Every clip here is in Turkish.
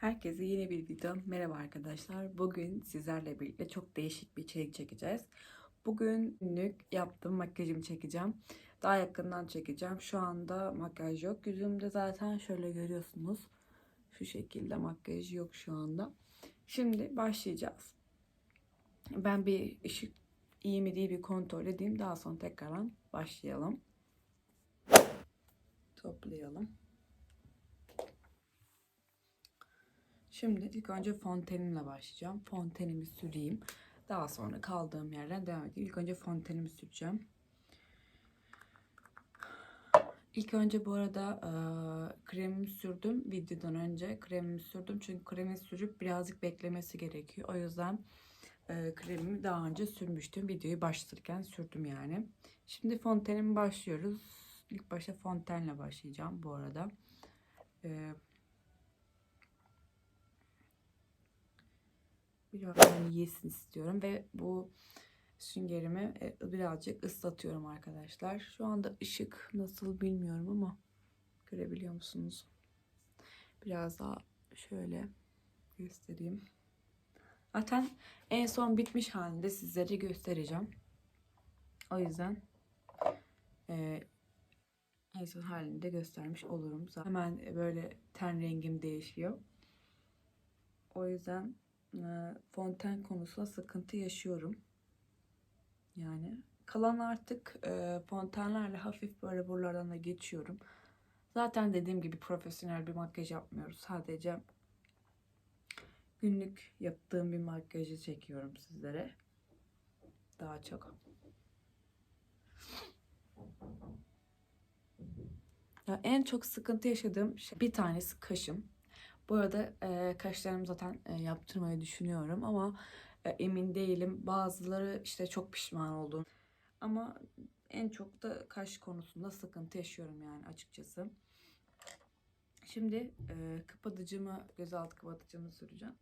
Herkese yeni bir video. Merhaba arkadaşlar. Bugün sizlerle birlikte çok değişik bir içerik çekeceğiz. Bugün günlük yaptığım makyajımı çekeceğim. Daha yakından çekeceğim. Şu anda makyaj yok. Yüzümde zaten şöyle görüyorsunuz. Şu şekilde makyaj yok şu anda. Şimdi başlayacağız. Ben bir ışık iyi mi değil bir kontrol edeyim. Daha sonra tekrardan başlayalım. Toplayalım. Şimdi ilk önce fontenimle başlayacağım. Fontenimi süreyim. Daha sonra kaldığım yerden devam edeyim. İlk önce fontenimi süreceğim. İlk önce bu arada e, kremimi sürdüm. Videodan önce kremimi sürdüm. Çünkü kremi sürüp birazcık beklemesi gerekiyor. O yüzden e, kremimi daha önce sürmüştüm. Videoyu başlatırken sürdüm yani. Şimdi fontenimi başlıyoruz. İlk başta fontenle başlayacağım bu arada. E, biraz yani yesin istiyorum ve bu süngerimi e, birazcık ıslatıyorum arkadaşlar. Şu anda ışık nasıl bilmiyorum ama görebiliyor musunuz? Biraz daha şöyle göstereyim. Zaten en son bitmiş halinde sizlere göstereceğim. O yüzden e, en son halinde göstermiş olurum. Hemen böyle ten rengim değişiyor. O yüzden fonten konusunda sıkıntı yaşıyorum. Yani kalan artık e, fontenlerle hafif böyle buralardan da geçiyorum. Zaten dediğim gibi profesyonel bir makyaj yapmıyoruz. Sadece günlük yaptığım bir makyajı çekiyorum sizlere. Daha çok. Ya en çok sıkıntı yaşadığım şey bir tanesi kaşım. Bu arada e, kaşlarımı zaten e, yaptırmayı düşünüyorum ama e, emin değilim. Bazıları işte çok pişman oldum. Ama en çok da kaş konusunda sıkıntı yaşıyorum yani açıkçası. Şimdi e, kapatıcımı, gözaltı kapatıcımı süreceğim.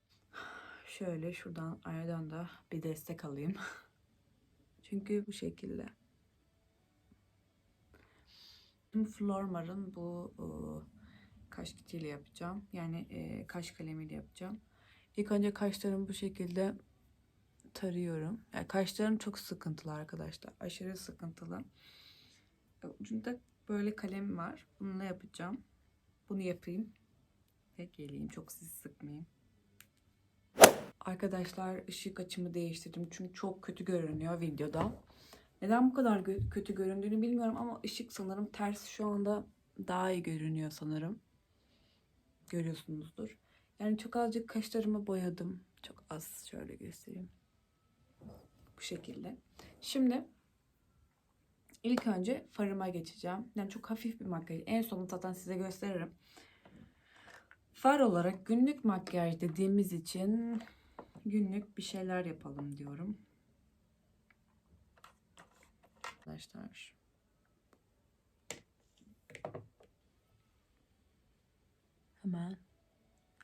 Şöyle şuradan aradan da bir destek alayım. Çünkü bu şekilde. Flormar'ın bu kaş kitiyle yapacağım. Yani e, kaş kalemiyle yapacağım. İlk önce kaşlarımı bu şekilde tarıyorum. Yani kaşlarım çok sıkıntılı arkadaşlar. Aşırı sıkıntılı. Ucunda böyle kalem var. Bununla yapacağım. Bunu yapayım. Ve geleyim. Çok sizi sıkmayayım. Arkadaşlar ışık açımı değiştirdim. Çünkü çok kötü görünüyor videoda. Neden bu kadar kötü göründüğünü bilmiyorum ama ışık sanırım ters şu anda daha iyi görünüyor sanırım görüyorsunuzdur. Yani çok azıcık kaşlarımı boyadım. Çok az şöyle göstereyim. Bu şekilde. Şimdi ilk önce farıma geçeceğim. Yani çok hafif bir makyaj. En sonunda zaten size gösteririm. Far olarak günlük makyaj dediğimiz için günlük bir şeyler yapalım diyorum. Arkadaşlar Hemen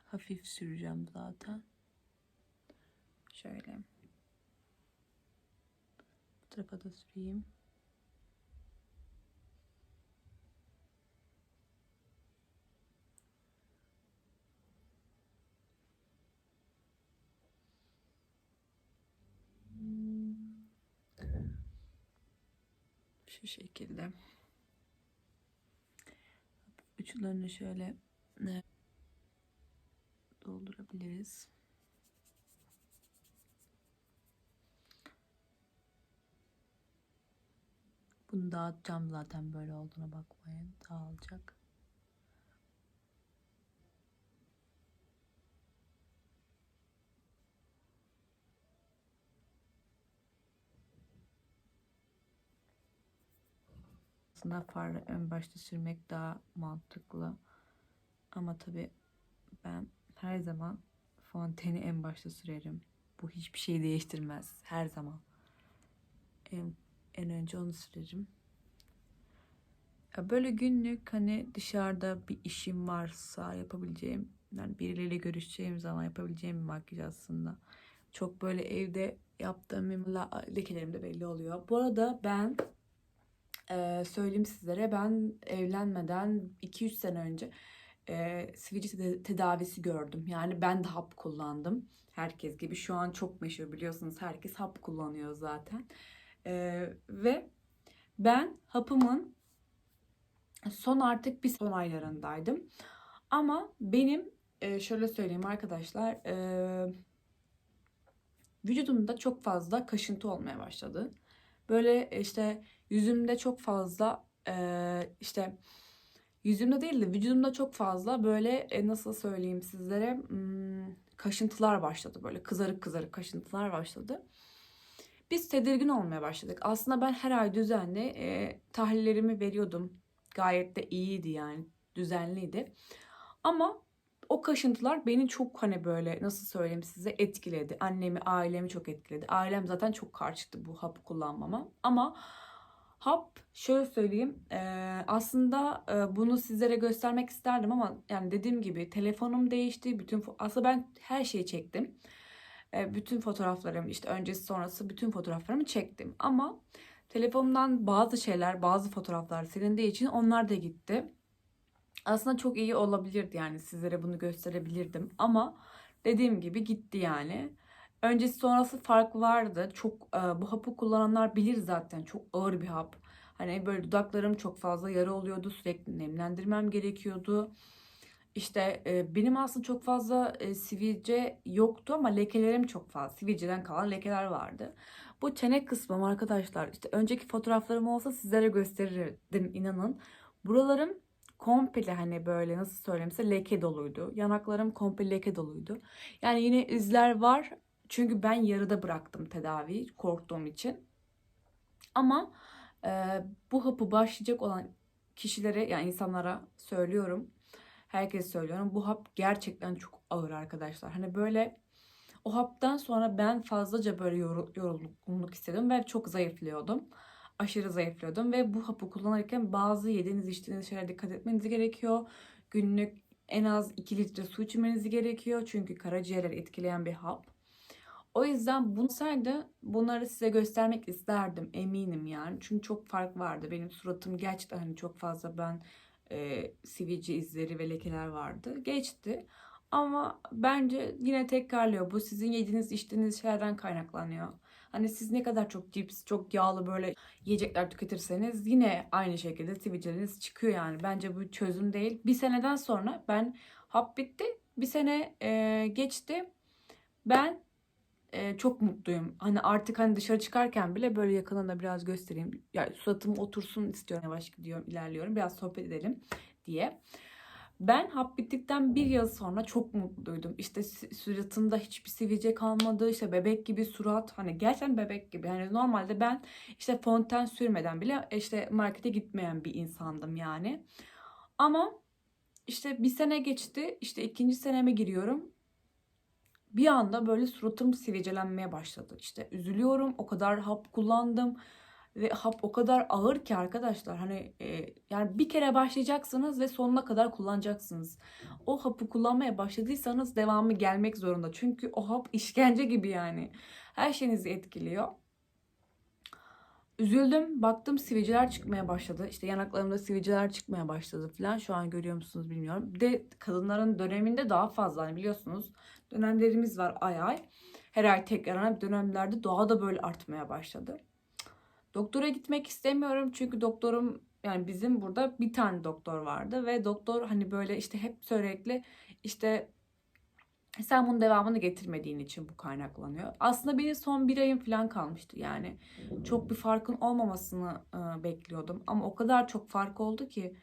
hafif süreceğim zaten. Şöyle. Bu tarafa da süreyim. Şu şekilde. Uçlarını şöyle doldurabiliriz. Bunu dağıtacağım zaten böyle olduğuna bakmayın. Dağılacak. Aslında far ön başta sürmek daha mantıklı. Ama tabi ben her zaman fonteni en başta sürerim. Bu hiçbir şey değiştirmez. Her zaman. En, en önce onu sürerim. Böyle günlük hani dışarıda bir işim varsa yapabileceğim yani birileriyle görüşeceğim zaman yapabileceğim bir makyaj aslında. Çok böyle evde yaptığım lekelerim de belli oluyor. Bu arada ben e, söyleyeyim sizlere ben evlenmeden 2-3 sene önce e, sivilce teda- tedavisi gördüm. Yani ben de hap kullandım. Herkes gibi. Şu an çok meşhur biliyorsunuz. Herkes hap kullanıyor zaten. E, ve ben hapımın son artık bir son aylarındaydım. Ama benim e, şöyle söyleyeyim arkadaşlar. E, vücudumda çok fazla kaşıntı olmaya başladı. Böyle işte yüzümde çok fazla e, işte yüzümde değil de vücudumda çok fazla böyle e, nasıl söyleyeyim sizlere hmm, kaşıntılar başladı. Böyle kızarık kızarık kaşıntılar başladı. Biz tedirgin olmaya başladık. Aslında ben her ay düzenli e, tahlillerimi veriyordum. Gayet de iyiydi yani düzenliydi. Ama o kaşıntılar beni çok hani böyle nasıl söyleyeyim size etkiledi. Annemi, ailemi çok etkiledi. Ailem zaten çok karşıtı bu hapı kullanmama. Ama hap şöyle söyleyeyim e, aslında e, bunu sizlere göstermek isterdim ama yani dediğim gibi telefonum değişti. Bütün aslında ben her şeyi çektim. E, bütün fotoğraflarım işte öncesi sonrası bütün fotoğraflarımı çektim. Ama telefonumdan bazı şeyler bazı fotoğraflar silindiği için onlar da gitti. Aslında çok iyi olabilirdi yani sizlere bunu gösterebilirdim ama dediğim gibi gitti yani. Öncesi sonrası fark vardı. Çok e, bu hapı kullananlar bilir zaten çok ağır bir hap. Hani böyle dudaklarım çok fazla yara oluyordu. Sürekli nemlendirmem gerekiyordu. İşte e, benim aslında çok fazla e, sivilce yoktu ama lekelerim çok fazla. Sivilceden kalan lekeler vardı. Bu çene kısmım arkadaşlar işte önceki fotoğraflarım olsa sizlere gösterirdim inanın. Buralarım komple hani böyle nasıl söyleyeyim size leke doluydu. Yanaklarım komple leke doluydu. Yani yine izler var. Çünkü ben yarıda bıraktım tedaviyi korktuğum için. Ama e, bu hapı başlayacak olan kişilere yani insanlara söylüyorum. Herkese söylüyorum. Bu hap gerçekten çok ağır arkadaşlar. Hani böyle o haptan sonra ben fazlaca böyle yorgunluk hissediyordum ve çok zayıflıyordum. Aşırı zayıflıyordum ve bu hapı kullanırken bazı yediğiniz içtiğiniz şeylere dikkat etmeniz gerekiyor. Günlük en az 2 litre su içmeniz gerekiyor. Çünkü karaciğerleri etkileyen bir hap. O yüzden bunu saydı bunları size göstermek isterdim eminim yani. Çünkü çok fark vardı. Benim suratım gerçekten hani çok fazla ben e, sivilce izleri ve lekeler vardı. Geçti. Ama bence yine tekrarlıyor. Bu sizin yediğiniz içtiğiniz şeylerden kaynaklanıyor. Hani siz ne kadar çok cips, çok yağlı böyle yiyecekler tüketirseniz yine aynı şekilde sivilceleriniz çıkıyor yani. Bence bu çözüm değil. Bir seneden sonra ben hap bitti. Bir sene e, geçti. Ben e, çok mutluyum. Hani artık hani dışarı çıkarken bile böyle yakınında biraz göstereyim. Yani suratım otursun istiyorum. Yavaş gidiyorum, ilerliyorum. Biraz sohbet edelim diye. Ben hap bittikten bir yıl sonra çok mutluydum. İşte suratımda hiçbir sivilce kalmadı. İşte bebek gibi surat. Hani gerçekten bebek gibi. Hani normalde ben işte fonten sürmeden bile işte markete gitmeyen bir insandım yani. Ama işte bir sene geçti. İşte ikinci seneme giriyorum bir anda böyle suratım sivilcelenmeye başladı. İşte üzülüyorum. O kadar hap kullandım. Ve hap o kadar ağır ki arkadaşlar. Hani e, yani bir kere başlayacaksınız ve sonuna kadar kullanacaksınız. O hapı kullanmaya başladıysanız devamı gelmek zorunda. Çünkü o hap işkence gibi yani. Her şeyinizi etkiliyor. Üzüldüm. Baktım sivilceler çıkmaya başladı. İşte yanaklarımda sivilceler çıkmaya başladı falan. Şu an görüyor musunuz bilmiyorum. De kadınların döneminde daha fazla hani biliyorsunuz. Dönemlerimiz var ay ay. Her ay tekrarlanan dönemlerde doğa da böyle artmaya başladı. Doktora gitmek istemiyorum çünkü doktorum yani bizim burada bir tane doktor vardı ve doktor hani böyle işte hep sürekli işte sen bunun devamını getirmediğin için bu kaynaklanıyor. Aslında benim son bir ayım falan kalmıştı yani. Çok bir farkın olmamasını e, bekliyordum. Ama o kadar çok fark oldu ki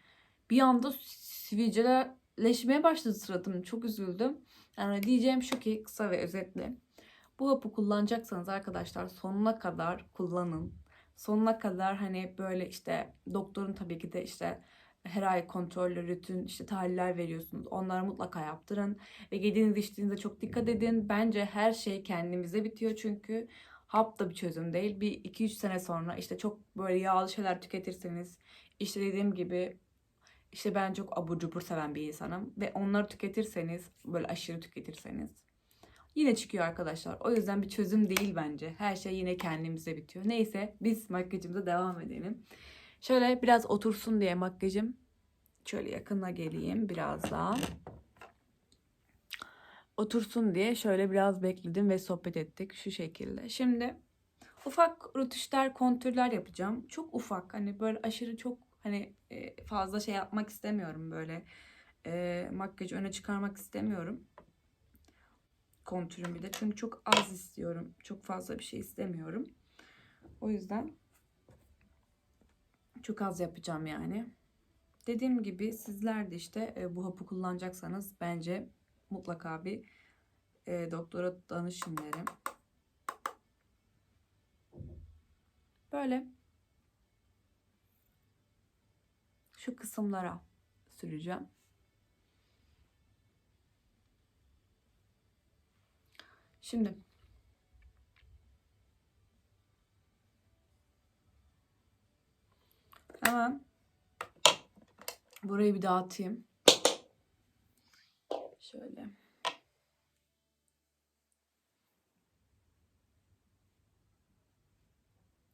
bir anda sivilceleşmeye başladı suratım. Çok üzüldüm. Yani diyeceğim şu ki kısa ve özetle. Bu hapı kullanacaksanız arkadaşlar sonuna kadar kullanın. Sonuna kadar hani böyle işte doktorun tabii ki de işte her ay kontrollü rutin işte tahliller veriyorsunuz. Onları mutlaka yaptırın. Ve yediğiniz içtiğinize çok dikkat edin. Bence her şey kendimize bitiyor çünkü hap da bir çözüm değil. Bir 2-3 sene sonra işte çok böyle yağlı şeyler tüketirseniz işte dediğim gibi işte ben çok abur cubur seven bir insanım. Ve onları tüketirseniz böyle aşırı tüketirseniz yine çıkıyor arkadaşlar. O yüzden bir çözüm değil bence. Her şey yine kendimize bitiyor. Neyse biz makyajımıza devam edelim. Şöyle biraz otursun diye makyajım Şöyle yakına geleyim biraz daha. Otursun diye şöyle biraz bekledim ve sohbet ettik şu şekilde. Şimdi ufak rötuşlar, kontürler yapacağım. Çok ufak hani böyle aşırı çok hani e, fazla şey yapmak istemiyorum böyle. E, makyajı öne çıkarmak istemiyorum. Kontürüm bir de. Çünkü çok az istiyorum. Çok fazla bir şey istemiyorum. O yüzden çok az yapacağım yani. Dediğim gibi sizler de işte e, bu hapı kullanacaksanız bence mutlaka bir e, doktora danışın derim. Böyle şu kısımlara süreceğim. Şimdi hemen burayı bir dağıtayım. Şöyle.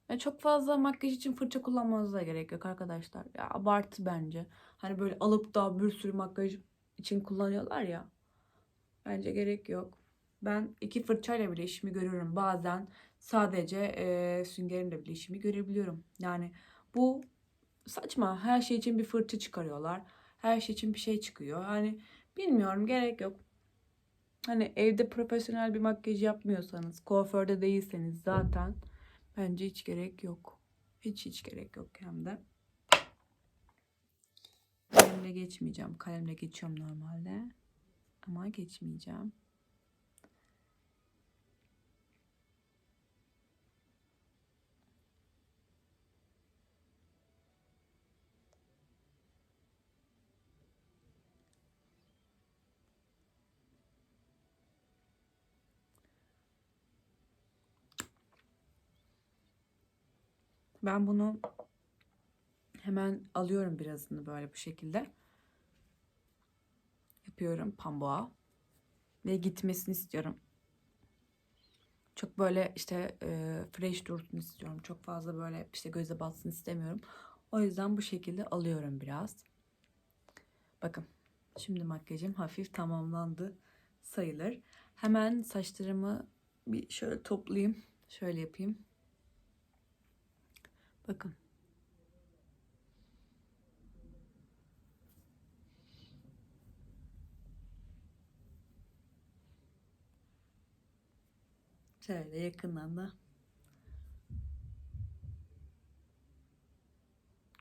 Ya çok fazla makyaj için fırça kullanmanıza gerek yok arkadaşlar. Ya abartı bence. Hani böyle alıp da bir sürü makyaj için kullanıyorlar ya. Bence gerek yok. Ben iki fırçayla bile işimi görüyorum. Bazen sadece e, süngerimle bile işimi görebiliyorum. Yani bu saçma. Her şey için bir fırça çıkarıyorlar. Her şey için bir şey çıkıyor. Yani bilmiyorum gerek yok. Hani evde profesyonel bir makyaj yapmıyorsanız, kuaförde değilseniz zaten bence hiç gerek yok. Hiç hiç gerek yok hem de. Kalemle geçmeyeceğim. Kalemle geçiyorum normalde. Ama geçmeyeceğim. Ben bunu hemen alıyorum birazını böyle bu şekilde. Yapıyorum pambuğa. Ve gitmesini istiyorum. Çok böyle işte e, fresh dursun istiyorum. Çok fazla böyle işte göze batsın istemiyorum. O yüzden bu şekilde alıyorum biraz. Bakın şimdi makyajım hafif tamamlandı sayılır. Hemen saçlarımı bir şöyle toplayayım. Şöyle yapayım. Bakın. Şöyle yakından da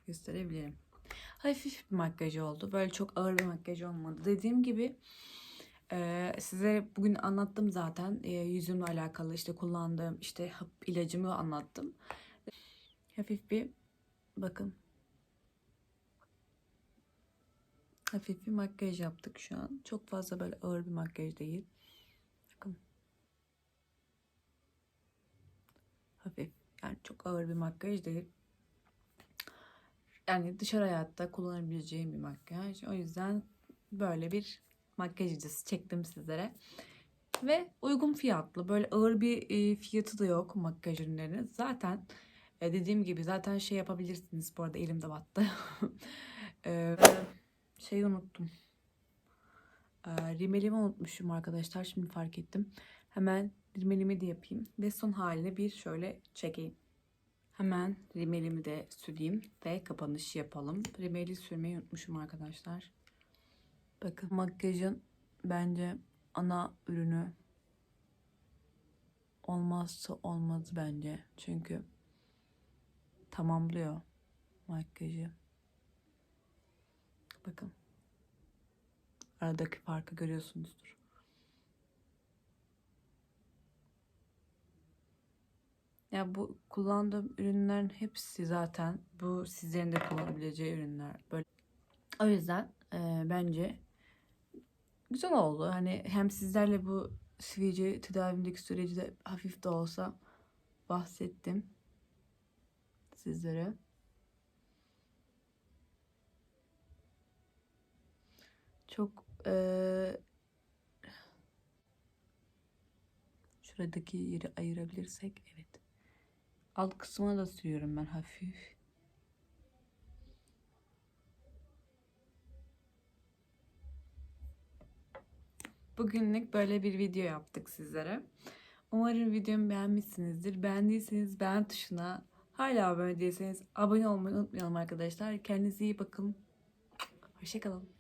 gösterebilirim. Hafif bir makyaj oldu. Böyle çok ağır bir makyaj olmadı. Dediğim gibi e, size bugün anlattım zaten. E, yüzümle alakalı işte kullandığım işte hap ilacımı anlattım. Hafif bir bakın. Hafif bir makyaj yaptık şu an. Çok fazla böyle ağır bir makyaj değil. Bakın. Hafif. Yani çok ağır bir makyaj değil. Yani dışarı hayatta kullanabileceğim bir makyaj. O yüzden böyle bir makyaj videosu çektim sizlere. Ve uygun fiyatlı. Böyle ağır bir e, fiyatı da yok makyaj ürünlerinin. Zaten e, dediğim gibi zaten şey yapabilirsiniz. Bu arada elimde battı. e, şeyi unuttum. E, rimelimi unutmuşum arkadaşlar. Şimdi fark ettim. Hemen rimelimi de yapayım. Ve son halini bir şöyle çekeyim. Hemen rimelimi de süreyim ve kapanış yapalım. Rimeli sürmeyi unutmuşum arkadaşlar. Bakın makyajın bence ana ürünü olmazsa olmaz bence. Çünkü tamamlıyor makyajı. Bakın. Aradaki farkı görüyorsunuzdur. Ya bu kullandığım ürünlerin hepsi zaten bu sizlerin de kullanabileceği ürünler. Böyle. O yüzden e, bence güzel oldu. Hani hem sizlerle bu sivilce tedavimdeki süreci de hafif de olsa bahsettim sizlere. Çok ee, şuradaki yeri ayırabilirsek evet. Alt kısmına da sürüyorum ben hafif. Bugünlük böyle bir video yaptık sizlere. Umarım videomu beğenmişsinizdir. Beğendiyseniz beğen tuşuna hala abone değilseniz abone olmayı unutmayalım arkadaşlar. Kendinize iyi bakın. Hoşçakalın.